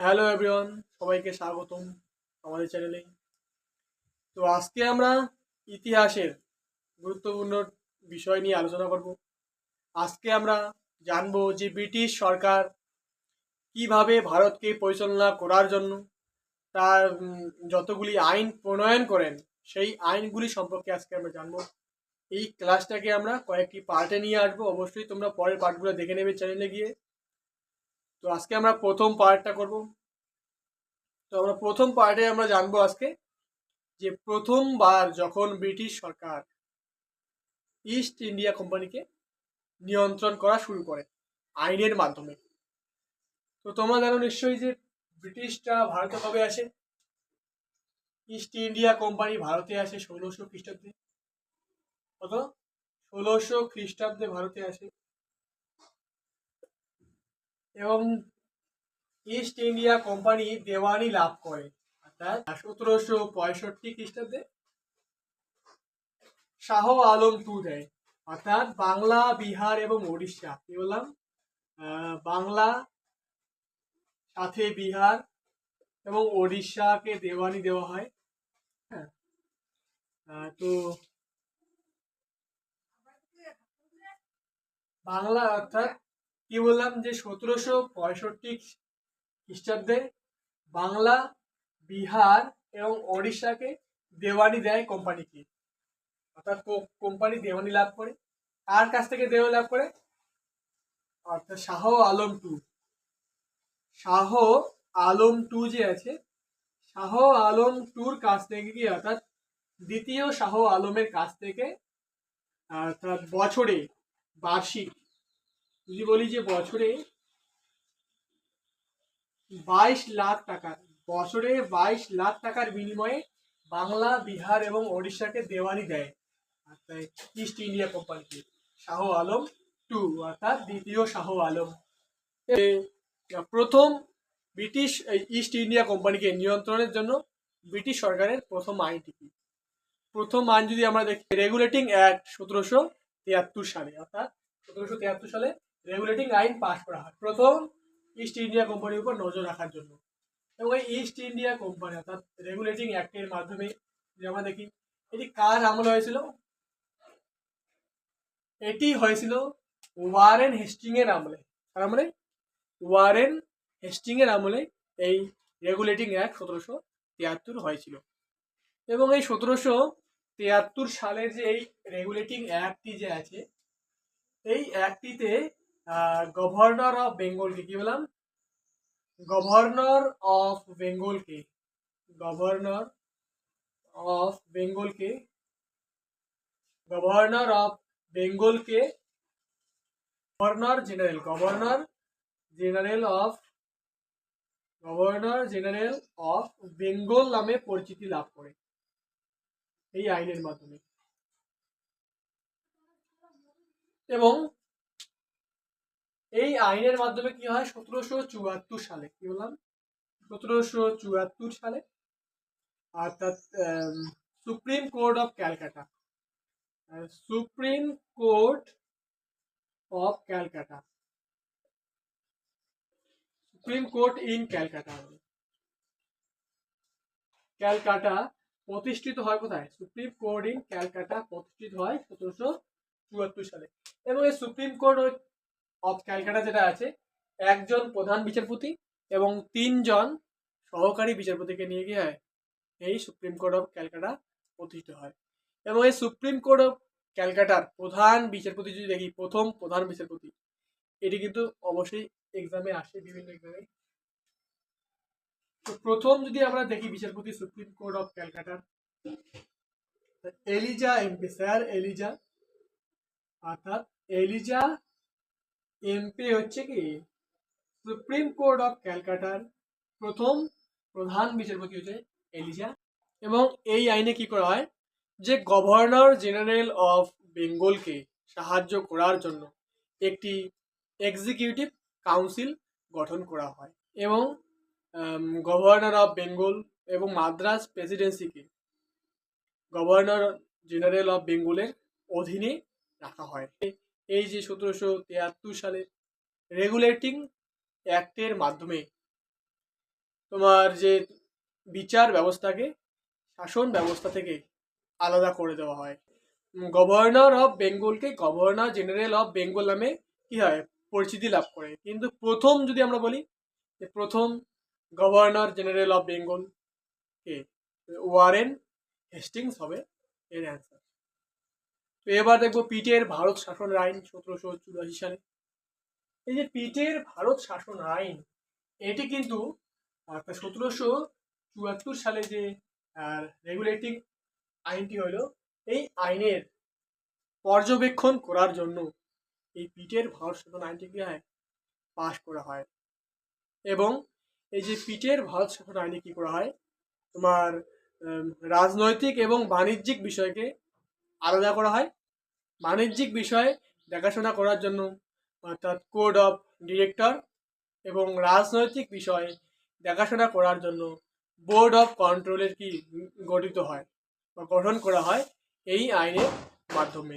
Hello everyone সবাইকে স্বাগতম আমাদের চ্যানেলে তো আজকে আমরা ইতিহাসের গুরুত্বপূর্ণ বিষয় নিয়ে আলোচনা করব। আজকে আমরা জানব যে ব্রিটিশ সরকার কীভাবে ভারতকে পরিচালনা করার জন্য তার যতগুলি আইন প্রণয়ন করেন, সেই আইনগুলি সম্পর্কে আজকে আমরা জানব। এই ক্লাসটাকে আমরা কয়েকটি পার্টে নিয়ে আসব। অবশ্যই তোমরা পরের পার্টগুলো দেখে নেবে চ্যানেলে গিয়ে। তো আজকে আমরা প্রথম পার্টটা করব। তো আমরা প্রথম পার্টে আমরা জানব আজকে যে প্রথমবার যখন ব্রিটিশ সরকার ইস্ট ইন্ডিয়া কোম্পানিকে নিয়ন্ত্রণ করা শুরু করে আইনের মাধ্যমে। তো তোমরা জানো নিশ্চয়ই যে ব্রিটিশরা ভারতে কবে আসে? ইস্ট ইন্ডিয়া কোম্পানি ভারতে আসে ষোলোশো খ্রিস্টাব্দে। কত? ষোলোশো খ্রিস্টাব্দে ভারতে আসে। এবং ইস্ট ইন্ডিয়া কোম্পানি দেওয়ানি লাভ করে। অর্থাৎ সতেরোশো পঁয়ষট্টি খ্রিস্টাব্দে শাহ আলম টু দেয়। অর্থাৎ বাংলা, বিহার এবং উড়িষ্যা কি বললাম? বাংলা সাথে বিহার এবং ওড়িশাকে দেওয়ানি দেওয়া হয়। হ্যাঁ। তো বাংলা অর্থাৎ কি বললাম যে সতেরোশো পঁয়ষট্টি খ্রিস্টাব্দে বাংলা, বিহার এবং ওড়িশাকে দেওয়ানি দেয় কোম্পানিকে অর্থাৎ কোম্পানি দেওয়ানি লাভ করে। কার কাছ থেকে দেওয়ানি লাভ করে? অর্থাৎ শাহ আলম টু শাহ আলম টু যে আছে, শাহ আলম টুর কাছ থেকে কি, অর্থাৎ দ্বিতীয় শাহ আলমের কাছ থেকে, অর্থাৎ বছরে বার্ষিক যদি বলি যে বছরে বাইশ লাখ টাকা, বছরে বাইশ লাখ টাকার বিনিময়ে বাংলা, বিহার এবং ওড়িশাকে দেওয়ানি দেয়। অর্থাৎ ইস্ট ইন্ডিয়া কোম্পানিকে শাহ আলম টু অর্থাৎ দ্বিতীয় শাহ আলম। প্রথম ব্রিটিশ ইস্ট ইন্ডিয়া কোম্পানিকে নিয়ন্ত্রণের জন্য ব্রিটিশ সরকারের প্রথম আইনটি কি? প্রথম আইন যদি আমরা দেখি রেগুলেটিং অ্যাক্ট সতেরোশো তিয়াত্তর সালে, অর্থাৎ সতেরোশো তিয়াত্তর সালে রেগুলেটিং আইন পাশ করা হয়। প্রথম ইস্ট ইন্ডিয়া কোম্পানির উপর নজর রাখার জন্য। এবং এই ইস্ট ইন্ডিয়া কোম্পানি অর্থাৎ রেগুলেটিং অ্যাক্টের মাধ্যমে যে আমরা দেখি, এটি কার আমল হয়েছিল? এটি হয়েছিল ওয়ারেন হেস্টিং এর আমলে। কার আমলে ওয়ারেন হেস্টিং এর আমলে এই রেগুলেটিং অ্যাক্ট সতেরোশো তিয়াত্তর হয়েছিল। এবং এই সতেরোশো তিয়াত্তর সালের যে এই রেগুলেটিং অ্যাক্টটি যে আছে, এই অ্যাক্টটিতে গভর্নর অফ বেঙ্গলকে কি বললাম? গভর্নর অফ বেঙ্গলকে গভর্নর অফ বেঙ্গলকে governor of বেঙ্গলকে governor general governor general of governor general of Bengal নামে পরিচিতি লাভ করে, এই আইনের মাধ্যমে। এবং এই আইনের মাধ্যমে কি হয়? সতেরোশো চুয়াত্তর সালে, কি বললাম? সতেরোশো চুয়াত্তর সালে, অর্থাৎ supreme court of Calcutta supreme court of Calcutta, supreme court in Calcutta Calcutta প্রতিষ্ঠিত হয় কোথায়? সুপ্রিম কোর্ট ইন ক্যালকাটা প্রতিষ্ঠিত হয় সতেরোশো চুয়াত্তর সালে। এবং এই সুপ্রিম কোর্ট অফ ক্যালকাটা যেটা আছে, একজন প্রধান বিচারপতি এবং তিনজন সহকারী বিচারপতিকে নিয়ে গিয়ে হয়, এই সুপ্রিম কোর্ট অফ ক্যালকাটা প্রতিষ্ঠিত হয়। এবং এই সুপ্রিম কোর্ট অফ ক্যালকাটার প্রধান বিচারপতি যদি দেখি, প্রথম প্রধান বিচারপতি, এটি কিন্তু অবশ্যই এক্সামে আসে, বিভিন্ন এক্সামে তো প্রথম যদি আমরা দেখি বিচারপতি সুপ্রিম কোর্ট অফ ক্যালকাটার এলিজা এমপি স্যার এলিজা অর্থাৎ এলিজা এমপি হচ্ছে কি? সুপ্রিম কোর্ট অফ ক্যালকাটার প্রথম প্রধান বিচারপতি হচ্ছে এলিজা এবং এই আইনে কি করা হয়? যে গভর্নর জেনারেল অফ বেঙ্গলকে সাহায্য করার জন্য একটি এক্সিকিউটিভ কাউন্সিল গঠন করা হয় এবং গভর্নর অফ বেঙ্গল এবং মাদ্রাস প্রেসিডেন্সিকে গভর্নর জেনারেল অফ বেঙ্গলের অধীনে রাখা হয়। এই যে সতেরোশো তিয়াত্তর সালে রেগুলেটিং অ্যাক্টের মাধ্যমে তোমার যে বিচার ব্যবস্থাকে, শাসন ব্যবস্থা থেকে আলাদা করে দেওয়া হয়। গভর্নর অফ বেঙ্গলকে গভর্নর জেনারেল অফ বেঙ্গল নামে কি হয়? পরিচিতি লাভ করে। কিন্তু প্রথম যদি আমরা বলি, যে প্রথম গভর্নর জেনারেল অফ বেঙ্গল কে ওয়ারেন হেস্টিংস হবে এর অ্যান্সার এবার দেখব পিটের ভারত শাসন আইন সতেরোশো চুরাশি সালে। এই যে পিটের ভারত শাসন আইন, এটি কিন্তু সতেরোশো চুয়াত্তর সালে যে রেগুলেটিং আইনটি হলো, এই আইনের পর্যবেক্ষণ করার জন্য এই পিটের ভারত শাসন আইনটি কি হয়? পাশ করা হয়। এবং এই যে পিটের ভারত শাসন আইনে কি করা হয়? তোমার রাজনৈতিক এবং বাণিজ্যিক বিষয়কে আলাদা করা হয়। বাণিজ্যিক বিষয়ে দেখাশোনা করার জন্য, অর্থাৎ কোড অফ ডিরেক্টর এবং রাজনৈতিক বিষয়ে দেখাশোনা করার জন্য বোর্ড অফ কন্ট্রোলের কি গঠিত হয় বা গঠন করা হয় এই আইনের মাধ্যমে।